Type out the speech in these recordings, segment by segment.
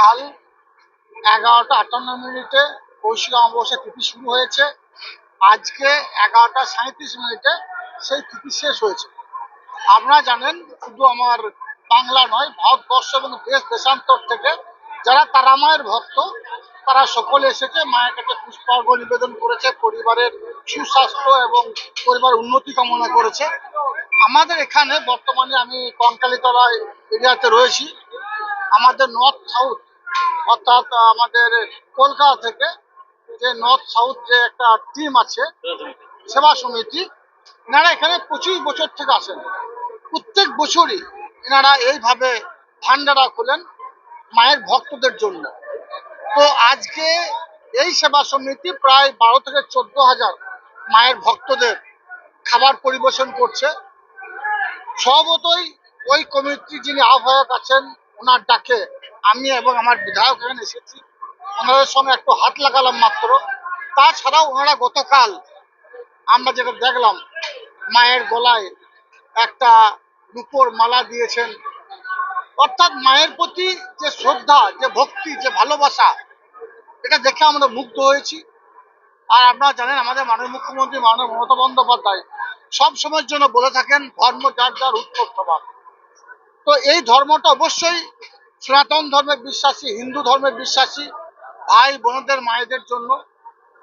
কাল এগারোটা আটান্ন মিনিটে কৌশিক অমাবস্যা তিথি শুরু হয়েছে। আজকে এগারোটা সাঁত্রিশ মিনিটে সেই তিথি শেষ হয়েছে। আপনারা জানেন, শুধু আমার বাংলা নয়, ভারতবর্ষ এবং দেশ দেশান্তর থেকে যারা তারা মায়ের ভক্ত, তারা সকলে এসেছে, মায়ের কাছে পুষ্পার্ঘ নিবেদন করেছে, পরিবারের সুস্বাস্থ্য এবং পরিবার উন্নতি কামনা করেছে। আমাদের এখানে বর্তমানে আমি কঙ্কালীতলা এরিয়াতে রয়েছি। আমাদের নর্থ সাউথ অর্থাৎ আমাদের কলকাতা থেকে যে নর্থ সাউথ যে একটা টিম আছে, সেবা সমিতি, এনারা এখানে পঁচিশ বছর থেকে আসেন। প্রত্যেক বছরই এনারা এইভাবে ভান্ডারা খোলেন মায়ের ভক্তদের জন্য। তো আজকে এই সেবা সমিতি প্রায় বারো থেকে চোদ্দ হাজার মায়ের ভক্তদের খাবার পরিবেশন করছে। স্বভাবতই ওই কমিটি যিনি আহ্বায়ক আছেন, ওনার ডাকে আমি এবং আমার বিধায়ক এখানে এসেছি। ওনাদের সঙ্গে একটু হাত লাগালাম মাত্র। তাছাড়াও ওনারা গতকাল আমরা যেটা দেখলাম, মায়ের গলায় একটা রূপোর মালা দিয়েছেন। অর্থাৎ মায়ের প্রতি যে শ্রদ্ধা, যে ভক্তি, যে ভালোবাসা, এটা দেখে আমরা মুগ্ধ হয়েছি। আর আপনারা জানেন, আমাদের মাননীয় মুখ্যমন্ত্রী, মাননীয় মমতা বন্দ্যোপাধ্যায় সব সময়ের জন্য বলে থাকেন, ধর্ম যার যার উৎসব তো এই ধর্মটা অবশ্যই সনাতন ধর্মের বিশ্বাসী, হিন্দু ধর্মের বিশ্বাসী, ভাই বোনদের, মায়েদের জন্য।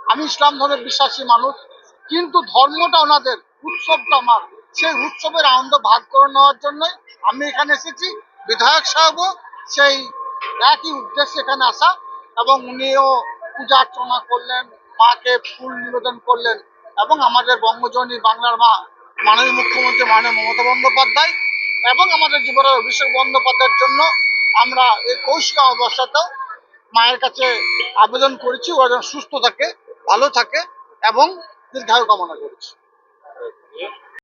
আমি ইসলাম ধর্মের বিশ্বাসী মানুষ, কিন্তু ধর্মটা ওনাদের, উৎসবটা আমার। সেই উৎসবের আনন্দ ভাগ করে নেওয়ার জন্যই আমি এখানে এসেছি। বিধায়ক সাহেবও সেই একই উদ্দেশ্যে এখানে আসা এবং উনিও পূজা অর্চনা করলেন, মাকে ফুল নিবেদন করলেন এবং আমাদের বঙ্গজনী বাংলার মা মাননীয় মুখ্যমন্ত্রী মাননীয় মমতা বন্দ্যোপাধ্যায় এবং আমাদের যুবরাজ অভিষেক বন্দ্যোপাধ্যায়ের জন্য আমরা এই কৌশিক অবস্থাতেও মায়ের কাছে আবেদন করেছি ওরা যেন সুস্থ থাকে, ভালো থাকে এবং দীর্ঘায়ু কামনা করেছি।